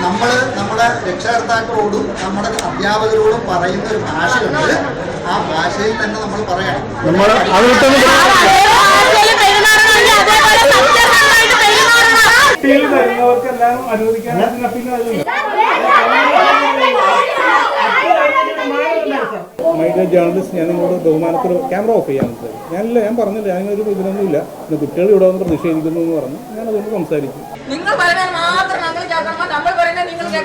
നമ്മൾ നമ്മുടെ രക്ഷകർത്താക്കളോടും നമ്മുടെ അധ്യാപകരോടും പറയുന്ന ഒരു ഭാഷയുണ്ട് ആ ഭാഷയിൽ തന്നെ നമ്മൾ പറയണം. വരുന്നവർക്കെല്ലാം അനുവദിക്കാൻ ജേർണലിസ്റ്റ് ഞാൻ നിങ്ങളോട് ബഹുമാനത്തോട് ക്യാമറ ഓഫ് ചെയ്യാൻ ഞാനില്ല ഞാൻ പറഞ്ഞില്ല ഞാനിങ്ങനെ ഒരു ഇതിനൊന്നുമില്ല കുട്ടികൾ ഇവിടെ വന്ന് പ്രതിഷേധിക്കുന്നു എന്ന് പറഞ്ഞു. ഞാൻ അതുകൊണ്ട് സംസാരിക്കും നമ്മൾ നമ്മൾ പറയുന്നത് നിങ്ങൾ ഇത്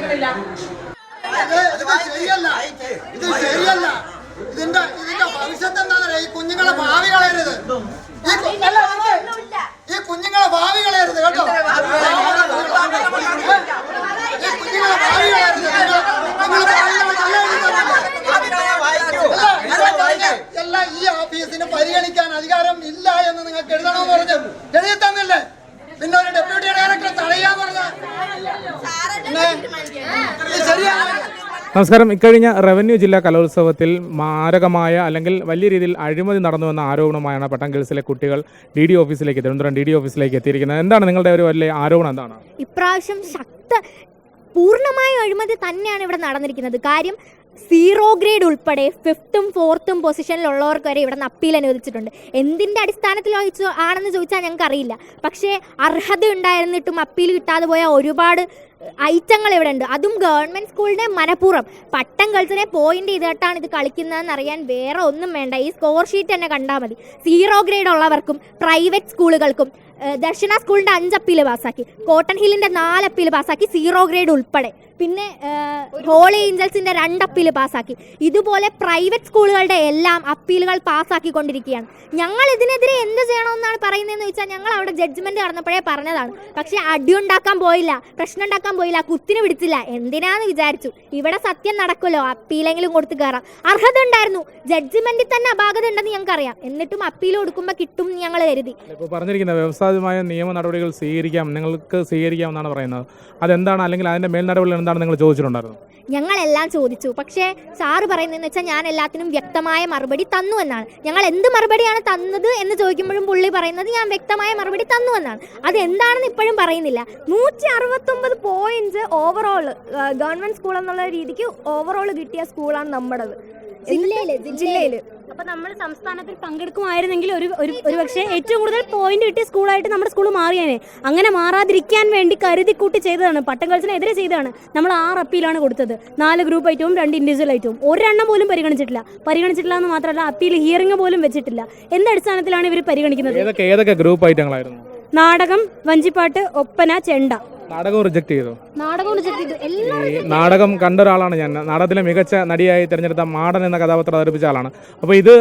ശരിയല്ല. ഇത് ശരിയല്ല. ഇതിന്റെ ഇതിന്റെ ഭവിഷ്യത്ത് എന്താണെന്നറിയോ ഈ കുഞ്ഞുങ്ങളെ ഭാവി കളയരുത്. ഈ കുഞ്ഞുങ്ങളെ ഭാവി കളയരുത് കേട്ടോ. ഈ കുഞ്ഞുങ്ങളെ ഭാവി കളയരുത് എല്ലാം ഈ ഓഫീസിന് പരിഗണിക്കാൻ അധികാരം ഇല്ല എന്ന് നിങ്ങൾക്ക് എഴുതണമെന്ന് പറഞ്ഞു. എഴുതി തന്നില്ലേ? പിന്നെ ഒരു നമസ്കാരം. ഇക്കഴിഞ്ഞ റവന്യൂ ജില്ലാ കലോത്സവത്തിൽ മാരകമായ അല്ലെങ്കിൽ വലിയ രീതിയിൽ അഴിമതി നടന്നുവെന്ന ആരോപണമായാണ് പട്ടം ഗേൾസിലെ കുട്ടികൾ ഡി ഡി ഓഫീസിലേക്ക് തിരുവനന്തപുരം ഡി ഡി ഓഫീസിലേക്ക് എത്തിയിരിക്കുന്നത്. എന്താണ് നിങ്ങളുടെ ഒരു വലിയ ആരോപണം എന്താണ്? ഇപ്രാവശ്യം ശക്ത പൂർണമായ അഴിമതി തന്നെയാണ് ഇവിടെ നടന്നിരിക്കുന്നത്. കാര്യം സീറോ ഗ്രേഡ് ഉൾപ്പെടെ ഫിഫ്ത്തും ഫോർത്തും പൊസിഷനിലുള്ളവർക്ക് വരെ ഇവിടെ നിന്ന് അപ്പീൽ അനുവദിച്ചിട്ടുണ്ട്. എന്തിന്റെ അടിസ്ഥാനത്തിൽ ആണെന്ന് ചോദിച്ചാൽ ഞങ്ങൾക്ക് അറിയില്ല. പക്ഷേ അർഹത ഉണ്ടായിരുന്നിട്ടും അപ്പീൽ കിട്ടാതെ പോയ ഒരുപാട് ഐറ്റങ്ങൾ ഇവിടെ ഉണ്ട്. അതും ഗവൺമെന്റ് സ്കൂളിന്റെ മനഃപൂർവം. പട്ടം കളിച്ചതിനെ പോയിന്റ് ചെയ്തിട്ടാണ് ഇത് കളിക്കുന്നതെന്ന് അറിയാൻ വേറെ ഒന്നും വേണ്ട. ഈ സ്കോർ ഷീറ്റ് തന്നെ കണ്ടാൽ മതി. സീറോ ഗ്രേഡ് ഉള്ളവർക്കും പ്രൈവറ്റ് സ്കൂളുകൾക്കും ദർശന സ്കൂളിന്റെ അഞ്ച് അപ്പീൽ പാസ്സാക്കി. കോട്ടൺ ഹില്ലിന്റെ നാല് അപ്പീൽ പാസ്സാക്കി. സീറോ ഗ്രേഡ് ഉൾപ്പെടെ. പിന്നെ ഹോളി ഏഞ്ചൽസിന്റെ രണ്ട് അപ്പീൽ പാസ്സാക്കി. ഇതുപോലെ പ്രൈവറ്റ് സ്കൂളുകളുടെ എല്ലാം അപ്പീലുകൾ പാസ്സാക്കിക്കൊണ്ടിരിക്കുകയാണ്. ഞങ്ങൾ ഇതിനെതിരെ എന്ത് ചെയ്യണമെന്നാണ് പറയുന്നതെന്ന് വെച്ചാൽ ഞങ്ങൾ അവിടെ ജഡ്ജ്മെന്റ് നടന്നപ്പോഴേ പറഞ്ഞതാണ്. പക്ഷേ അടിയുണ്ടാക്കാൻ പോയില്ല പ്രശ്നം ഉണ്ടാക്കാൻ പോയില്ല കുത്തിന് പിടിച്ചില്ല. എന്തിനാന്ന് വിചാരിച്ചു? ഇവിടെ സത്യം നടക്കുമല്ലോ അപ്പീലെങ്കിലും കൊടുത്ത് കയറാം. അർഹത ഉണ്ടായിരുന്നു. ജഡ്ജ്മെന്റിൽ തന്നെ അപാകത ഉണ്ടെന്ന് ഞങ്ങൾക്കറിയാം. എന്നിട്ടും അപ്പീൽ കൊടുക്കുമ്പോൾ കിട്ടും ഞങ്ങൾ കരുതി. പറഞ്ഞിരിക്കുന്ന വ്യവസായമായ നിയമ നടപടികൾ സ്വീകരിക്കാം നിങ്ങൾക്ക് സ്വീകരിക്കാം എന്നാണ് പറയുന്നത്. അതെന്താണ്? അല്ലെങ്കിൽ അതിന്റെ മേൽ നടപടികൾ എന്താണ് നിങ്ങൾ ചോദിച്ചിട്ടുണ്ടായിരുന്നു ഞങ്ങളെല്ലാം ചോദിച്ചു. പക്ഷേ സാറ് പറയുന്നതെന്ന് വെച്ചാൽ ഞാൻ എല്ലാത്തിനും വ്യക്തമായ മറുപടി തന്നു എന്നാണ്. ഞങ്ങൾ എന്ത് മറുപടിയാണ് തന്നത് എന്ന് ചോദിക്കുമ്പോഴും പുള്ളി പറയുന്നത് ഞാൻ വ്യക്തമായ മറുപടി തന്നു എന്നാണ്. അത് എന്താണെന്ന് ഇപ്പോഴും പറയുന്നില്ല. നൂറ്റി അറുപത്തൊമ്പത് പോയിന്റ്സ് ഓവറോൾ ഗവൺമെന്റ് സ്കൂൾ എന്നുള്ള രീതിക്ക് ഓവറോൾ കിട്ടിയ സ്കൂളാണ് നമ്മുടേത്. ജില്ലയിൽ. ജില്ലയിൽ. അപ്പൊ നമ്മൾ സംസ്ഥാനത്തിൽ പങ്കെടുക്കുമായിരുന്നെങ്കിൽ ഒരു ഒരു പക്ഷേ ഏറ്റവും കൂടുതൽ പോയിന്റ് കിട്ടിയ സ്കൂളായിട്ട് നമ്മുടെ സ്കൂൾ മാറിയേനെ. അങ്ങനെ മാറാതിരിക്കാൻ വേണ്ടി കരുതി കൂട്ടി ചെയ്തതാണ് പട്ടംകൾസിനെതിരെ ചെയ്തതാണ്. നമ്മൾ ആറ് അപ്പീലാണ് കൊടുത്തത്. നാല് ഗ്രൂപ്പ് ഐറ്റവും രണ്ട് ഇൻഡിവിജ്വൽ ഐറ്റവും ഒരെണ്ണം പോലും പരിഗണിച്ചിട്ടില്ല. പരിഗണിച്ചിട്ടില്ല എന്ന് മാത്രമല്ല അപ്പീൽ ഹിയറിംഗ് പോലും വെച്ചിട്ടില്ല. എന്ത് അടിസ്ഥാനത്തിലാണ് ഇവർ പരിഗണിക്കുന്നത്? നാടകം വഞ്ചിപ്പാട്ട് ഒപ്പന ചെണ്ട. നാടകം റിജക്ട് ചെയ്തു. നാടകം reject ചെയ്തു. എല്ലാം നാടകം കണ്ട ഒരാളാണ് ഞാൻ. നാടകത്തിലെ മികച്ച നടിയായി തിരഞ്ഞെടുത്ത മാടൻ എന്ന കഥാപാത്രം അവതരിപ്പിച്ച ആളാണ്. അപ്പോൾ ഇത്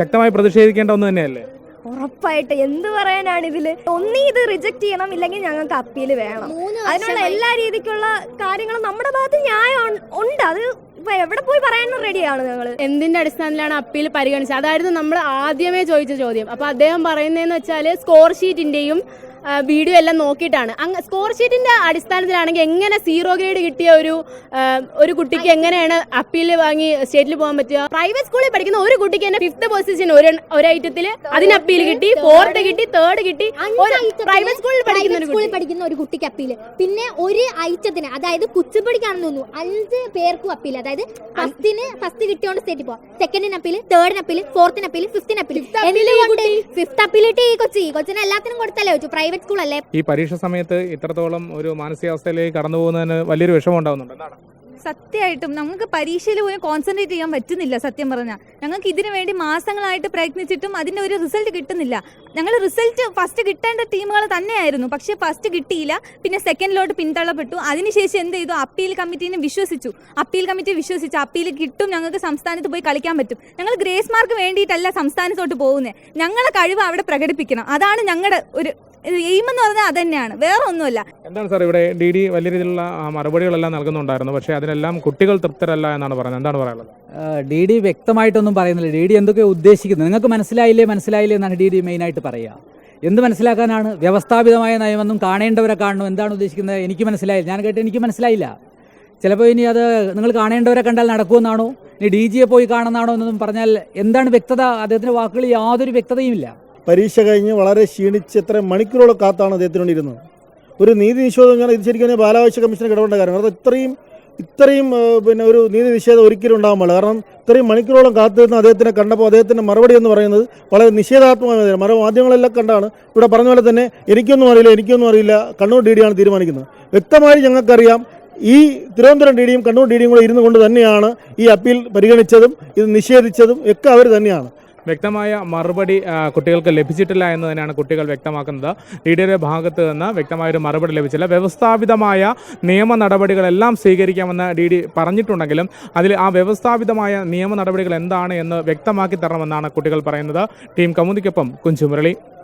ശക്തമായി പ്രതിഷേധിക്കേണ്ട ഒന്ന് തന്നെയല്ലേ? ഉറപ്പായിട്ട് എന്ത് പറയാനാണ് ഇതിൽ? ഒന്നീ ഇത് റിജക്ട് ചെയ്യണം ഇല്ലെങ്കിൽ ഞങ്ങൾക്ക് അപ്പീൽ വേണം. അതിനുള്ള എല്ലാ രീതിക്കുള്ള കാര്യങ്ങളും നമ്മുടെ ഭാഗത്ത് ന്യായം ഉണ്ട്. അത് ഇപ്പൊ എവിടെ പോയി പറയാനും റെഡിയാണ് ഞങ്ങൾ എന്തിന്റെ അടിസ്ഥാനത്തിലാണ് അപ്പീൽ പരിഗണിച്ചത്? അതായിരുന്നു നമ്മൾ ആദ്യമേ ചോദിച്ച ചോദ്യം. അപ്പൊ അദ്ദേഹം പറയുന്നതെന്ന് വെച്ചാൽ സ്കോർ ഷീറ്റിന്റെയും വീഡിയോ എല്ലാം നോക്കിയിട്ടാണ്. അങ്ങ് സ്കോർ ഷീറ്റിന്റെ അടിസ്ഥാനത്തിലാണെങ്കിൽ എങ്ങനെ സീറോ ഗ്രേഡ് കിട്ടിയ ഒരു ഒരു കുട്ടിക്ക് എങ്ങനെയാണ് അപ്പീൽ വാങ്ങി സ്റ്റേറ്റിൽ പോകാൻ പറ്റുക? പ്രൈവറ്റ് സ്കൂളിൽ പഠിക്കുന്ന ഒരു കുട്ടിക്ക് തന്നെ ഫിഫ്ത്ത് പൊസിഷൻ ഒരു ഒരു ഐറ്റത്തിൽ അതിന് അപ്പീൽ കിട്ടി ഫോർത്ത് കിട്ടി തേർഡ് കിട്ടി. പ്രൈവറ്റ് സ്കൂളിൽ പഠിക്കുന്ന സ്കൂളിൽ പഠിക്കുന്ന ഒരു കുട്ടിക്ക് അപ്പീൽ പിന്നെ ഒരു ഐറ്റത്തിന് അതായത് കുച്ചിപ്പടിക്കാണെന്ന് തോന്നുന്നു അഞ്ച് പേർക്കും അപ്പീൽ അതായത് ഫസ്റ്റിന് ഫസ്റ്റ് കിട്ടിയോണ്ട് സ്റ്റേറ്റിൽ പോവാം. സെക്കൻഡിന് അപ്പീൽ തേർഡിന് അപ്പീൽ ഫോർത്തിന് അപ്പീൽ ഫിഫ്തിന് അപ്പീൽ എന്തുകൊണ്ട് ഫിഫ്ത്ത് അപ്പീൽ കിട്ടി ഈ കൊച്ചു? ഈ കൊച്ചിന് എല്ലാത്തിനും കൊടുത്തല്ലേ വെച്ചു പ്രൈവറ്റ് സ്കൂൾ അല്ലേ ഈ പരീക്ഷ സമയത്ത് ഇത്രത്തോളം ഒരു മാനസികാവസ്ഥയിലേക്ക് കടന്നു പോകുന്നതിന് വലിയൊരു വിഷമം ഉണ്ടാവുന്നുണ്ട്. എന്താണ്? സത്യമായിട്ടും നമുക്ക് പരീക്ഷയിൽ പോയി കോൺസെൻട്രേറ്റ് ചെയ്യാൻ പറ്റുന്നില്ല സത്യം പറഞ്ഞാൽ ഞങ്ങൾക്ക് ഇതിനു വേണ്ടി മാസങ്ങളായിട്ട് പ്രയത്നിച്ചിട്ടും അതിന്റെ ഒരു റിസൾട്ട് കിട്ടുന്നില്ല. ഞങ്ങൾ റിസൾട്ട് ഫസ്റ്റ് കിട്ടേണ്ട ടീമുകൾ തന്നെയായിരുന്നു. പക്ഷേ ഫസ്റ്റ് കിട്ടിയില്ല. പിന്നെ സെക്കൻഡിലോട്ട് പിന്തള്ളപ്പെട്ടു. അതിനുശേഷം എന്ത് ചെയ്തു? അപ്പീൽ കമ്മിറ്റീനെ വിശ്വസിച്ചു. അപ്പീൽ കമ്മിറ്റി വിശ്വസിച്ചു അപ്പീൽ കിട്ടും ഞങ്ങൾക്ക് സംസ്ഥാനത്ത് പോയി കളിക്കാൻ പറ്റും. ഞങ്ങൾ ഗ്രേസ് മാർക്ക് വേണ്ടിയിട്ടല്ല സംസ്ഥാനത്തോട്ട് പോകുന്നത് ഞങ്ങളെ കഴിവ് അവിടെ പ്രകടിപ്പിക്കണം. അതാണ് ഞങ്ങളുടെ ഒരു എയിം എന്ന് പറഞ്ഞാൽ തന്നെയാണ് വേറെ ഒന്നുമില്ല. എന്താണ് സാർ ഇവിടെ ഡി ഡി വലിയ രീതിയിലുള്ള ആ, മറുപടികളെല്ലാം നൽകുന്നുണ്ടായിരുന്നു. പക്ഷേ അതിനെല്ലാം കുട്ടികൾ തൃപ്തരല്ല എന്നാണ് പറയുന്നത്. എന്താണ് പറയാനുള്ളത്? ഡി ഡി വ്യക്തമായിട്ടൊന്നും പറയുന്നില്ല. ഡി ഡി എന്തൊക്കെ ഉദ്ദേശിക്കുന്നത്. നിങ്ങൾക്ക് മനസ്സിലായില്ലേ മനസ്സിലായില്ലേ എന്നാണ് ഡി ഡി മെയിനായിട്ട് പറയുക. എന്ത് മനസ്സിലാക്കാനാണ് വ്യവസ്ഥാപിതമായ നയമെന്നും കാണേണ്ടവരെ കാണണം. എന്താണ് ഉദ്ദേശിക്കുന്നത്? എനിക്ക് മനസ്സിലായില്ല. ഞാൻ കേട്ട് എനിക്ക് മനസ്സിലായില്ല. ചിലപ്പോൾ ഇനി അത് നിങ്ങൾ കാണേണ്ടവരെ കണ്ടാൽ നടക്കുമെന്നാണോ? ഇനി ഡി ജിയെ പോയി കാണുന്നതാണോ എന്നൊന്നും പറഞ്ഞാൽ എന്താണ് വ്യക്തത? അദ്ദേഹത്തിന്റെ വാക്കുകളിൽ യാതൊരു വ്യക്തതയുമില്ല. പരീക്ഷ കഴിഞ്ഞ് വളരെ ക്ഷീണിച്ച് എത്ര മണിക്കൂറോളം കാത്താണ് അദ്ദേഹത്തിന് വേണ്ടി ഇരുന്നത് ഒരു നീതി നിഷേധം ഞാൻ ഇത് ശരിക്കും ബാലാവകാശ കമ്മീഷന് ഇടപെടേണ്ട കാര്യം അത് ഇത്രയും ഇത്രയും പിന്നെ ഒരു നീതി നിഷേധം ഒരിക്കലും ഉണ്ടാകാൻ പാടില്ല. കാരണം ഇത്രയും മണിക്കൂറോളം കാത്തുനിന്ന് അദ്ദേഹത്തിനെ കണ്ടപ്പോൾ അദ്ദേഹത്തിന്റെ മറുപടി എന്ന് പറയുന്നത് വളരെ നിഷേധാത്മകമായ മറു മാധ്യമങ്ങളെല്ലാം കണ്ടാണ്. ഇവിടെ പറഞ്ഞ പോലെ തന്നെ എനിക്കൊന്നും അറിയില്ല എനിക്കൊന്നും അറിയില്ല. കണ്ണൂർ ഡി ഡിയാണ് തീരുമാനിക്കുന്നത്. വ്യക്തമായി ഞങ്ങൾക്കറിയാം ഈ തിരുവനന്തപുരം ഡി ഡിയും കണ്ണൂർ ഡി ഡിയും കൂടെ ഇരുന്നു കൊണ്ട് തന്നെയാണ് ഈ അപ്പീൽ പരിഗണിച്ചതും ഇത് നിഷേധിച്ചതും ഒക്കെ അവർ തന്നെയാണ്. വ്യക്തമായ മറുപടി കുട്ടികൾക്ക് ലഭിച്ചിട്ടില്ല എന്ന് തന്നെയാണ് കുട്ടികൾ വ്യക്തമാക്കുന്നത്. ഡി ഭാഗത്ത് നിന്ന് വ്യക്തമായൊരു മറുപടി ലഭിച്ചില്ല. വ്യവസ്ഥാപിതമായ നിയമ നടപടികളെല്ലാം സ്വീകരിക്കാമെന്ന് ഡി ഡി പറഞ്ഞിട്ടുണ്ടെങ്കിലും അതിൽ ആ വ്യവസ്ഥാപിതമായ നിയമ നടപടികൾ എന്താണ് എന്ന് വ്യക്തമാക്കി തരണമെന്നാണ് കുട്ടികൾ പറയുന്നത്. ടീം കമുദിക്കൊപ്പം കുഞ്ചുമുരളി.